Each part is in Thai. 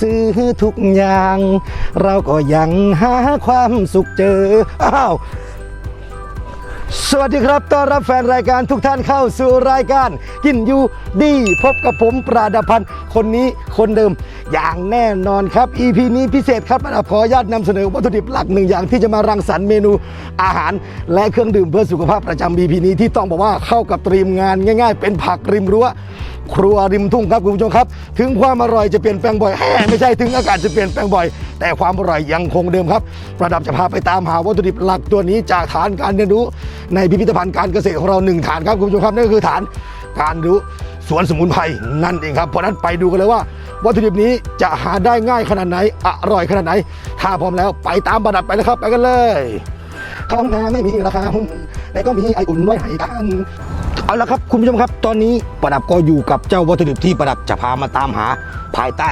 ซื้อทุกอย่าง เราก็ยังหาความสุขเจอ อ้าว สวัสดีครับ ต้อนรับแฟนรายการทุกท่านเข้าสู่รายการ กินอยู่ดี พบกับผมปราดาพันธ์คนนี้คนเดิม อย่างแน่นอนครับ EP นี้พิเศษครับประดับขออนุญาตนำเสนอวัตถุดิบหลักหนึ่งอย่างที่จะมารังสรรค์เมนูอาหาร และเครื่องดื่มเพื่อสุขภาพประจำ EP นี้ที่ต้องบอกว่าเข้ากับตรีมงานง่าย ๆ เป็นผักริมรั้วครัวริมทุ่งครับคุณผู้ชมครับ ถึงความอร่อยจะเปลี่ยนแปลงบ่อยแฮ่ไม่ใช่ถึงอากาศจะเปลี่ยนแปลงบ่อย แต่ความอร่อยยังคงเดิมครับ ประดับจะพาไปตามหาวัตถุดิบหลักตัวนี้จากฐานการเรียนรู้ ในพิพิธภัณฑ์การเกษตรของเราหนึ่งฐานครับคุณผู้ชมครับนั่นก็คือฐานการรู้สวนสมุนไพรนั่นเองครับเพราะฉะนั้นไปดูกันเลยว่า วัตถุดิบนี้จะหาได้ง่ายขนาดไหน อร่อยขนาดไหน ถ้าพร้อมแล้วไปตามประดับไปเลยครับ ไปกันเลยของนาไม่มีราคาหุ้นแต่ก็มีไออุ่นไว้ให้กันเอาละครับคุณผู้ชมครับ ตอนนี้ประดับก็อยู่กับเจ้าวัตถุดิบที่ประดับจะพามาตามหาภายใต้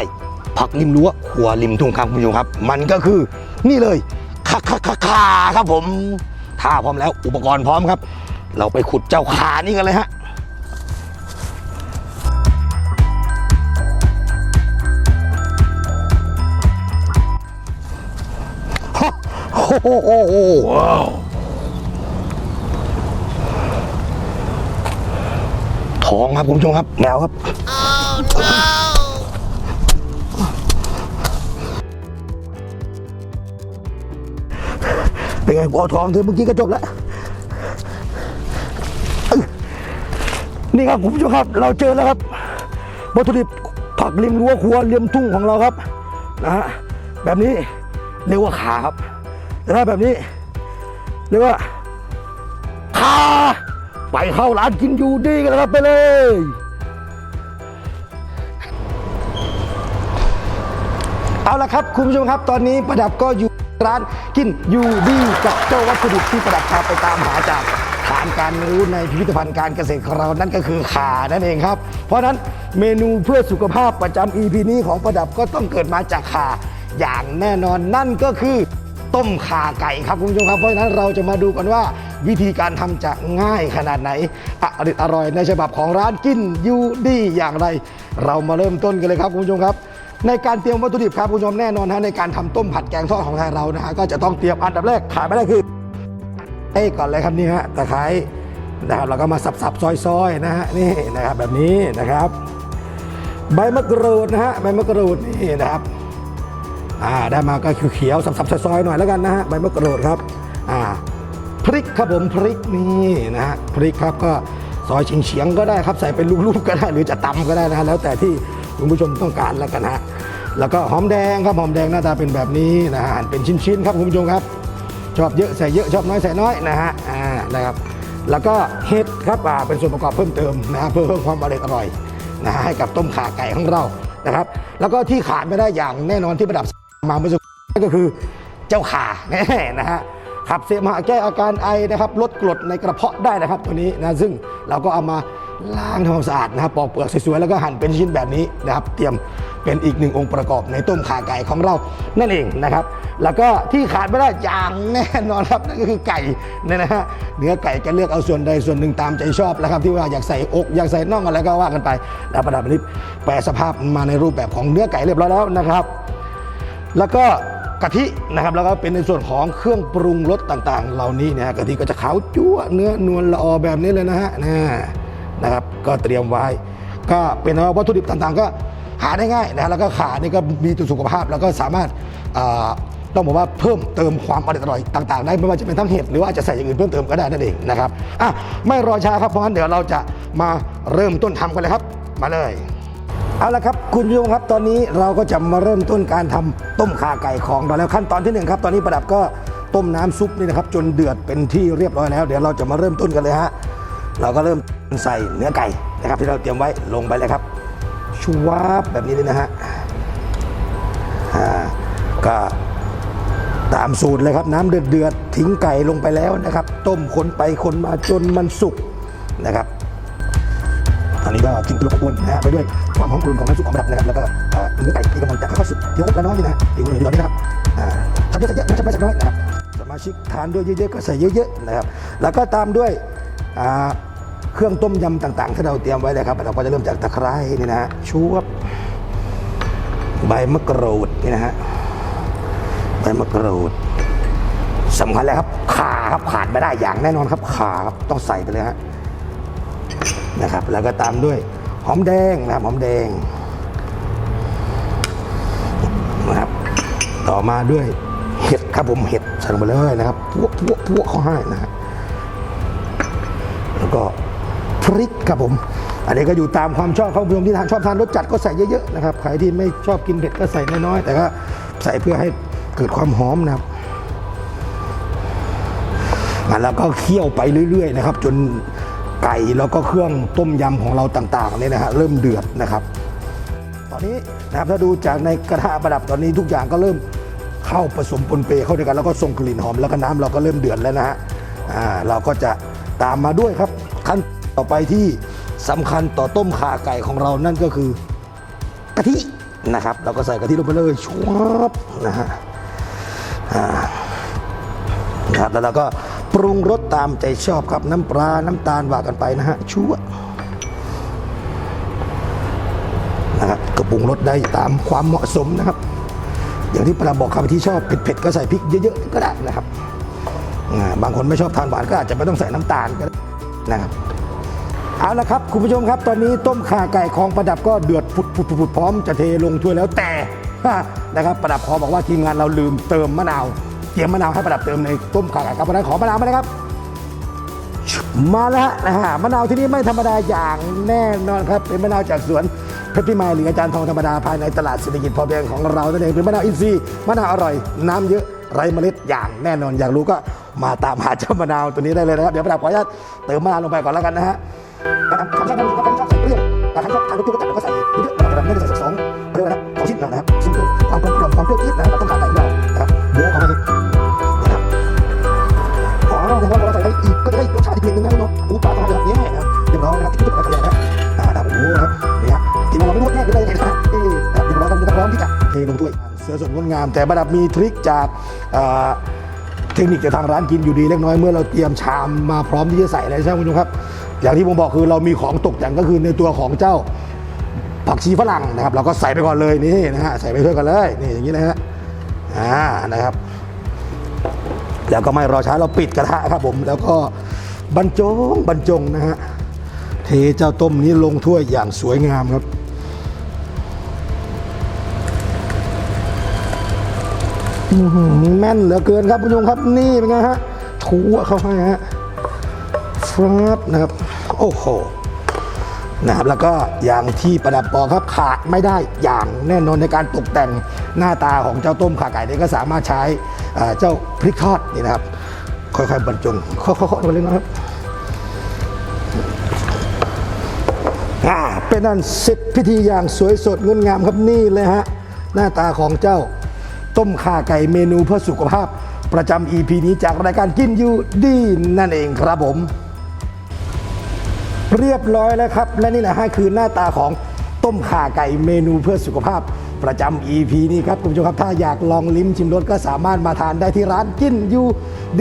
ผักริมรั้วขัวริมทุ่งครับคุณผู้ชมครับ มันก็คือนี่เลยคาคาคาคาครับผม ถ้าพร้อมแล้วอุปกรณ์พร้อมครับ เราไปขุดเจ้าขานี่กันเลยฮะ ว้าวทองครับคุณผู้ชมครับแนวครับ เป็นไงกูเอาทองเธอเมื่อกี้ก็จบแล้ว นี่ครับคุณผู้ชมครับ เราเจอแล้วครับวัตถุดิบผักริมรั้วครัวริมทุ่งของเราครับนะฮะแบบนี้เรียกว่าขาครับ แต่ถ้าแบบนี้เรียกว่าขาไปเข้าร้านกินอยู่ดีกันครับไปเลยเอาละครับคุณผู้ชมครับ ตอนนี้ประดับก็อยู่ร้านกินอยู่ดีกับเจ้าวัตถุดิบที่ประดับพาไปตามหาจากฐานการรู้ในพิพิธภัณฑ์การเกษตรของเรานั่นก็คือขานั่นเองครับ เพราะฉะนั้นเมนูเพื่อสุขภาพประจำ EP นี้ของประดับก็ต้องเกิดมาจากขาอย่างแน่นอนนั่นก็คือ ต้มข่าไก่ครับคุณผู้ชมครับเพราะฉะนั้นเราจะมาดูกันว่าวิธีการทำจะง่ายขนาดไหนอร่อยอร่อยในฉบับของร้านกินยูดีอย่างไร เรามาเริ่มต้นกันเลยครับคุณผู้ชมครับ ในการเตรียมวัตถุดิบครับคุณผู้ชมแน่นอนฮะในการทำต้มผัดแกงทอดของทางเรานะฮะก็จะต้องเตรียมอันดับแรกขายไม่ได้คือเอ้ก่อนเลยครับนี่ฮะตะไคร้นะครับเราก็มาสับๆซอยๆนะฮะนี่นะครับแบบนี้นะครับ ใบมะกรูดนะฮะใบมะกรูดนี่นะครับ อ่าได้มาก็คือเขียวสับๆซอยๆหน่อยแล้วกันนะฮะใบมะกรูดครับอ่าพริกครับผมพริกนี่นะฮะพริกครับก็ซอยเฉียงๆก็ได้ครับใส่เป็นลูกๆก็ได้หรือจะตำก็ได้นะฮะแล้วแต่ที่คุณผู้ชมต้องการแล้วกันฮะแล้วก็หอมแดงครับหอมแดงหน้าตาเป็นแบบนี้นะฮะหั่นเป็นชิ้นๆครับคุณผู้ชมครับ ชอบเยอะใส่เยอะชอบน้อยใส่น้อยนะฮะอ่านะครับแล้วก็เห็ดครับอ่าเป็นส่วนประกอบเพิ่มเติมนะฮะเพื่อเพิ่มความอร่อยอร่อยนะฮะให้กับต้มข่าไก่ของเรานะครับ แล้วก็ที่ขาดไม่ได้อย่างแน่นอนที่ประดับ มาเมื่อสักก็คือเจ้าขาแน่นะฮะขับเสมหะแก้อาการไอนะครับลดกรดในกระเพาะได้นะครับ ตัวนี้นะซึ่งเราก็เอามาล้างทำความสะอาดนะครับปอกเปลือกสวยๆแล้วก็หั่นเป็นชิ้นแบบนี้นะครับ เตรียมเป็นอีกหนึ่งองค์ประกอบในต้มข่าไก่ของเรานั่นเองนะครับ แล้วก็ที่ขาดไม่ได้อย่างแน่นอนครับนั่นก็คือไก่เนี่ยนะฮะเนื้อไก่จะเลือกเอาส่วนใดส่วนหนึ่งตามใจชอบแล้วครับ ที่ว่าอยากใส่อกอยากใส่น่องอะไรก็ว่ากันไปแล้วประดับนี้แปลสภาพมาในรูปแบบของเนื้อไก่เรียบร้อยแล้วนะครับ แล้วก็กะทินะครับแล้วก็เป็นในส่วนของเครื่องปรุงรสต่างๆ เหล่านี้นะกะทิก็จะขาวจั่วเนื้อนวลละออแบบนี้เลยนะฮะนะนะครับ ก็เตรียมไว้ ก็เป็นวัตถุดิบต่างๆ ก็หาได้ง่ายนะฮะแล้วก็ขานี่ก็มีตัวสุขภาพ แล้วก็สามารถอ่าต้องบอกว่าเพิ่มเติมความอร่อยอร่อยต่างๆ ได้ไม่ว่าจะเป็นทั้งเห็ดหรือว่าจะใส่อย่างอื่นเพิ่มเติมก็ได้นั่นเองนะครับอะไม่รอช้าครับเพราะงั้นเดี๋ยวเราจะมาเริ่มต้นทำกันเลยครับ มาเลย เอาละครับคุณผู้ชมครับตอนนี้เราก็จะมาเริ่มต้นการทำต้มข่าไก่ของเราแล้วขั้นตอนที่หนึ่งครับ ตอนนี้ประดับก็ต้มน้ำซุปนี่นะครับ จนเดือดเป็นที่เรียบร้อยแล้ว เดี๋ยวเราจะมาเริ่มต้นกันเลยฮะเราก็เริ่มใส่เนื้อไก่นะครับ ที่เราเตรียมไว้ลงไปเลยครับชูวาบแบบนี้เลยนะฮะก็ตามสูตรเลยครับน้ำเดือดเดือดทิ้งไก่ลงไปแล้วนะครับ ต้มคนไปคนมาจนมันสุกนะครับ ตอนนี้ก็กินตัวกวนนะฮะไปด้วยความหอมกลุ่นของน้ำซุปของระดับนะครับแล้วก็เนื้อไก่ที่กำลังจะค่อยๆสุกเดี๋ยวละน้อยนี่นะอีกหนึ่งเดียวนี่นะครับอ่าทำเยอะๆเยอะๆไม่ใช่ไม่ใช่น้อยนะครับสมาชิกทานด้วยเยอะๆก็ใส่เยอะๆนะครับ แล้วก็ตามด้วยอ่าเครื่องต้มยำต่างๆ ที่เราเตรียมไว้เลยครับเราก็จะเริ่มจากตะไคร้นี่นะฮะชูบใบมะกรูดนี่นะฮะใบมะกรูดสำคัญเลยครับขาครับขาดไม่ได้อย่างแน่นอนครับขาครับต้องใส่ไปเลยฮะ นะครับ แล้วก็ตามด้วยหอมแดงนะครับหอมแดงนะครับ ต่อมาด้วยเห็ดครับผมเห็ดใส่ลงไปเลยนะครับพวกพวกพวกเขาให้นะฮะแล้วก็พริกครับผมอันนี้ก็อยู่ตามความชอบของผู้ชมที่ทานชอบทานรสจัดก็ใส่เยอะๆนะครับใครที่ไม่ชอบกินเผ็ดก็ใส่น้อยๆแต่ก็ใส่เพื่อให้เกิดความหอมนะครับแล้วก็เคี่ยวไปเรื่อยๆนะครับ จน ไก่แล้วก็เครื่องต้มยำของเราต่างๆเนี่ยนะฮะเริ่มเดือดนะครับ ตอนนี้นะครับถ้าดูจากในกระทะประดับตอนนี้ทุกอย่างก็เริ่มเข้าผสมปนเปเข้าด้วยกันแล้วก็ส่งกลิ่นหอมแล้วก็น้ำเราก็เริ่มเดือดแล้วนะฮะอ่าเราก็จะตามมาด้วยครับขั้นต่อไปที่สำคัญต่อต้มขาไก่ของเรานั่นก็คือกะทินะครับเราก็ใส่กะทิลงไปเลยชวบนะฮะอ่านะครับแล้วเราก็ ปรุงรสตามใจชอบครับน้ำปลา น้ำตาลว่ากันไปนะฮะชั่วนะครับก็ปรุงรสได้ตามความเหมาะสมนะครับ อย่างที่ปลาบอกครับที่ชอบเผ็ดๆก็ใส่พริกเยอะๆก็ได้นะครับบางคนไม่ชอบทานหวานก็อาจจะไม่ต้องใส่น้ำตาลก็ได้นะครับเอาละครับ คุณผู้ชมครับ ตอนนี้ต้มข่าไก่ของประดับก็เดือดผุดผุดผุดพร้อมจะเทลงถ้วยแล้วแต่นะครับประดับขอบอกว่าทีมงานเราลืมเติมมะนาว เตรียมมะนาวให้ประดับเติมในต้มข่าไก่ครับเพราะฉะนั้นขอมะนาวมาเลยครับมาแล้วนะฮะมะนาวที่นี่ไม่ธรรมดาอย่างแน่นอนครับ เป็นมะนาวจากสวนเพชรพิมายหรืออาจารย์ทองธรรมดาภายในตลาดเศรษฐกิจพอเพียงของเรานั่นเองเป็นมะนาวอินทรีย์มะนาวอร่อยน้ำเยอะไร้เมล็ดอย่างแน่นอนอยากรู้ก็มาตามหาเจ้ามะนาวตัวนี้ได้เลยนะครับ เดี๋ยวประดับขออนุญาตเติมมะนาวลงไปก่อนแล้วกันนะฮะนะครับคำชอบคำชอบใส่เรียวแต่คำชอบทานเปรี้ยวก็จัดแล้วก็ใส่ามแต่ประดับมีทริคจากเทคนิคจากทางร้านกินอยู่ดีเล็กน้อยเมื่อเราเตรียมชามมาพร้อมที่จะใส่เลยใช่ไหมคุณผู้ชมครับ อย่างที่ผมบอกคือเรามีของตกแต่งก็คือในตัวของเจ้าผักชีฝรั่งนะครับ เราก็ใส่ไปก่อนเลยนี่นะฮะใส่ไปด้วยกันเลยนี่อย่างนี้นะฮะอ่านะครับ แล้วก็ไม่รอช้าเราปิดกระทะครับผม แล้วก็บรรจงบรรจงนะฮะเทเจ้าต้มนี้ลงถ้วยอย่างสวยงามครับ แม่นเหลือเกินครับคุณผู้ชมครับนี่เป็นไงฮะถูเข้าให้ฮะฟรับนะครับ โอ้โหนะครับแล้วก็อย่างที่ประดับบอครับขาดไม่ได้อย่างแน่นอนในการตกแต่งหน้าตาของเจ้าต้มขาไก่เนี่ยก็สามารถใช้เจ้าพริกทอดนี่นะครับ ค่อยๆบรรจงเคาะๆๆลงไปเลยนะครับอ่าเป็นอันเสร็จพิธีอย่างสวยสดงดงามครับนี่เลยฮะหน้าตาของเจ้า ต้มข่าไก่เมนูเพื่อสุขภาพ ประจำ EP นี้จากรายการกินยูดีนั่นเองครับผม เรียบร้อยแล้วครับ และนี่แหละฮะคือหน้าตาของต้มข่าไก่เมนูเพื่อสุขภาพ ประจำ EP นี้ครับคุณผู้ชมครับ ถ้าอยากลองลิ้มชิมรสก็สามารถมาทานได้ที่ร้านกินยู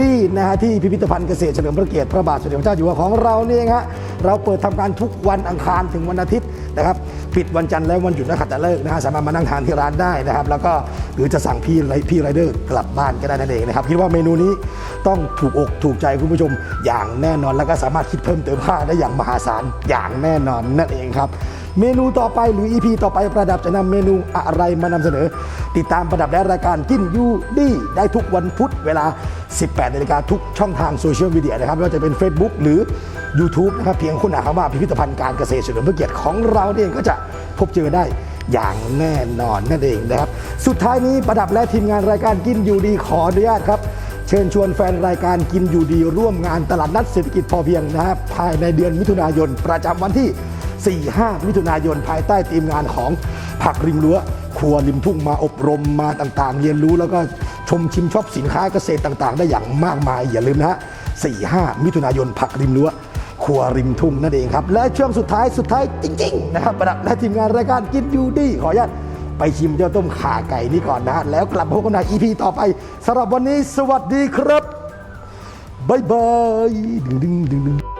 ดีนะฮะที่พิพิธภัณฑ์เกษตรเฉลิมพระเกียรติพระบาทสมเด็จพระเจ้าอยู่หัวของเราเนี่เองฮะเราเปิดทำการทุกวันอังคารถึงวันอาทิตย์นะครับปิดวันจันทร์และวันหยุดนักขัตฤกษ์นะฮะสามารถมานั่งทานที่ร้านได้นะครับแล้วก็หรือจะสั่งพี่ไรพี่ไรเดอร์กลับบ้านก็ได้นั่นเองนะครับคิดว่าเมนูนี้ต้องถูกอกถูกใจคุณผู้ชมอย่างแน่นอนแล้วก็สามารถคิดเพิ่มเติมค่าได้อย่างมหาศาลอย่างแน่นอนนั่นเองครับ เมนูต่อไปหรือ EP ต่อไปประดับจะนำเมนูอะไรมานำเสนอ ติดตามประดับและรายการกินยูดีได้ทุกวันพุธเวลา 18นาฬิกาทุกช่องทางโซเชียลมีเดียนะครับไม่ว่าจะเป็น Facebook หรือ YouTube นะครับเพียงคุณหาคำว่าพิพิธภัณฑ์การเกษตรเฉลิมพระเกียรติของเราเนี่ยเองก็จะพบเจอได้อย่างแน่นอนนั่นเองนะครับ สุดท้ายนี้ประดับและทีมงานรายการกินอยู่ดีขออนุญาตครับ เชิญชวนแฟนรายการกินอยู่ดีร่วมงานตลาดนัดเศรษฐกิจพอเพียงนะครับภายในเดือนมิถุนายนประจำวันที่ 4-5 มิถุนายนภายใต้ทีมงานของผักริมรั้วครัวริมทุ่งมาอบรมมาต่างๆ เรียนรู้แล้วก็ชมชิมชอบสินค้าเกษตรต่างๆ ได้อย่างมากมาย อย่าลืมนะฮะ4-5 มิถุนายนผักริมรั้วครัวริมทุ่งนั่นเองครับ และช่วงสุดท้ายสุดท้ายจริงๆนะครับประดับและทีมงานรายการกินยูดีขออนุญาตไปชิมเจ้าต้มข่าไก่นี่ก่อนนะฮะแล้วกลับมาพบกันใน EP ต่อไปสำหรับวันนี้สวัสดีครับ บ๊ายบายดึงดึงดึงดึง